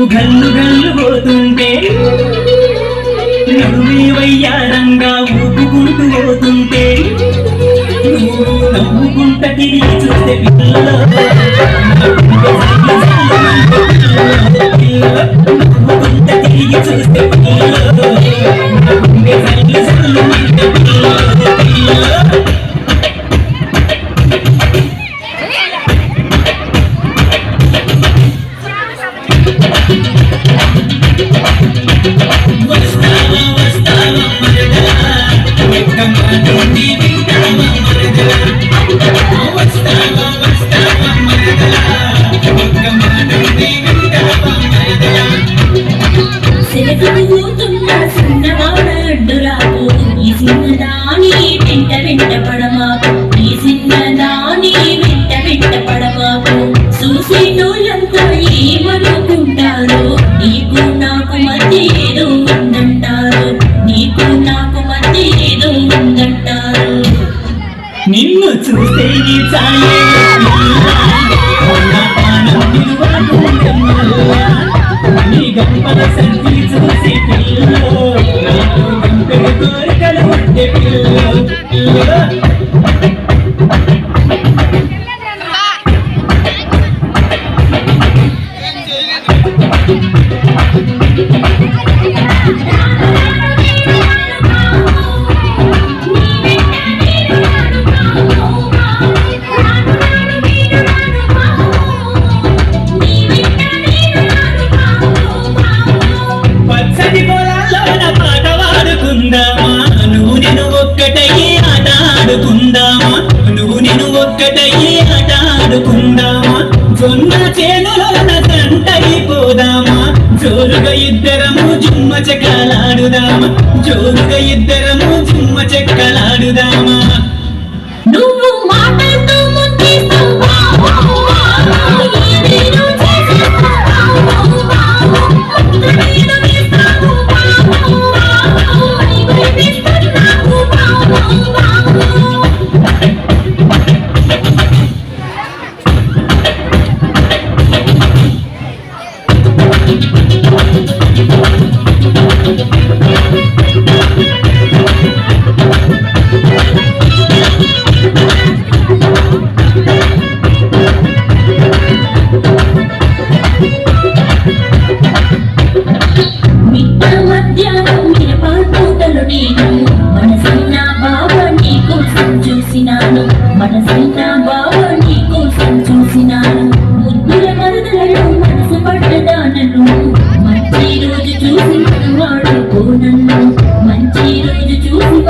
నువ్వు గల్లు గల్లు పోతుంటే నువ్వే వయ్యారంగా ఊపుకుంటూ పోతుంటే నువ్వు నవ్వుకుంట తిరిగి చూస్తే పిల్ల నవ్వుకుంట తిరిగి చూస్తే పిల్ల సిరగలుగుతున్న చిన్నవాడ అడ్డురాకు ఈ చిన్నదాని వెంట వెంట పడమాకు ఈ చిన్నదాని వెంట వెంట పడమాకు చూసేటోళ్ళంతా ఏమనుకుంటారు నీకు నాకు మధ్య ఏదో ఉందంటారు నీకు నాకు మధ్య ఏదో ఉందంటారు నిన్ను చూస్తే ఈ చాలే పిల్లో. నేను ఒక్కటయ్యి ఆడుకుందామా? జొన్న చేనులోన తంటైపోదామా జోరుగా ఇద్దరము జుమ్మ చెక్కలాడుదామా? జోరుగా ఇద్దరము జుమ్మ చెక్కలాడుదామా? చూసినాను మనసైన బావ నీ కోసం చూసినాను. ముద్దుల మరుదలను మనసు పడ్డదానను మంచి రోజు చూసి మనవాడుకోనన్ను మంచి రోజు చూసి